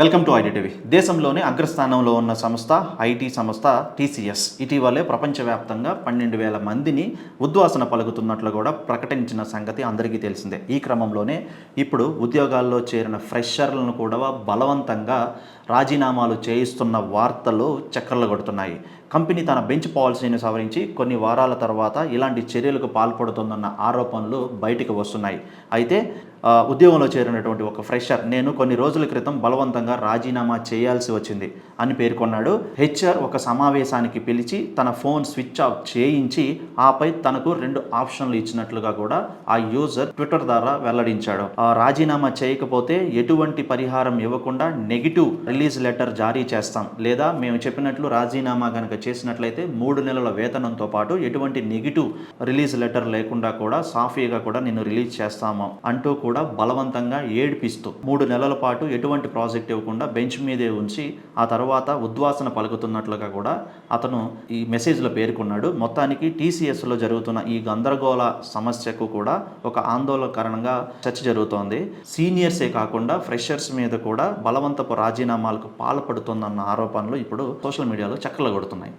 Welcome to ID TV దేశంలోనే అగ్రస్థానంలో ఉన్న సంస్థ ఐటీ సంస్థ టీసీఎస్ ఇటీవలే ప్రపంచవ్యాప్తంగా పన్నెండు వేల మందిని ఉద్వాసన పలుకుతున్నట్లు కూడా ప్రకటించిన సంగతి అందరికీ తెలిసిందే. ఈ క్రమంలోనే ఇప్పుడు ఉద్యోగాల్లో చేరిన ఫ్రెషర్లను కూడా బలవంతంగా రాజీనామాలు చేయిస్తున్న వార్తలు చక్కర్లు కొడుతున్నాయి. కంపెనీ తన బెంచ్ పాలసీని సవరించి కొన్ని వారాల తర్వాత ఇలాంటి చర్యలకు పాల్పడుతుందన్న ఆరోపణలు బయటకు వస్తున్నాయి. అయితే ఉద్యోగంలో చేరినటువంటి ఒక ఫ్రెషర్ నేను కొన్ని రోజుల క్రితం బలవంతంగా రాజీనామా చేయాల్సి వచ్చింది అని పేర్కొన్నాడు. హెచ్ఆర్ ఒక సమావేశానికి పిలిచి తన ఫోన్ స్విచ్ ఆఫ్ చేయించి ఆపై తనకు రెండు ఆప్షన్లు ఇచ్చినట్లుగా కూడా ఆ యూజర్ ట్విట్టర్ ద్వారా వెల్లడించాడు. ఆ రాజీనామా చేయకపోతే ఎటువంటి పరిహారం ఇవ్వకుండా నెగిటివ్ రిలీజ్ లెటర్ జారీ చేస్తాం. లేదా మేము చెప్పినట్లు రాజీనామా కనుక చేసినట్లయితే మూడు నెలల వేతనంతో పాటు ఎటువంటి నెగిటివ్ రిలీజ్ లెటర్ లేకుండా కూడా సాఫీగా కూడా నిన్ను రిలీజ్ చేస్తాము అంటూ కూడా కూడా బలవంతంగా ఏడిపిస్తూ మూడు నెలల పాటు ఎటువంటి ప్రాజెక్ట్ ఇవ్వకుండా బెంచ్ మీదే ఉంచి ఆ తర్వాత ఉద్వాసన పలుకుతున్నట్లుగా కూడా అతను ఈ మెసేజ్లో పేర్కొన్నాడు. మొత్తానికి టీసీఎస్లో జరుగుతున్న ఈ గందరగోళ సమస్యకు కూడా ఒక ఆందోళన కారణంగా చర్చ జరుగుతోంది. సీనియర్సే కాకుండా ఫ్రెషర్స్ మీద కూడా బలవంతపు రాజీనామాలకు పాల్పడుతుందన్న ఆరోపణలు ఇప్పుడు సోషల్ మీడియాలో చక్కలు కొడుతున్నాయి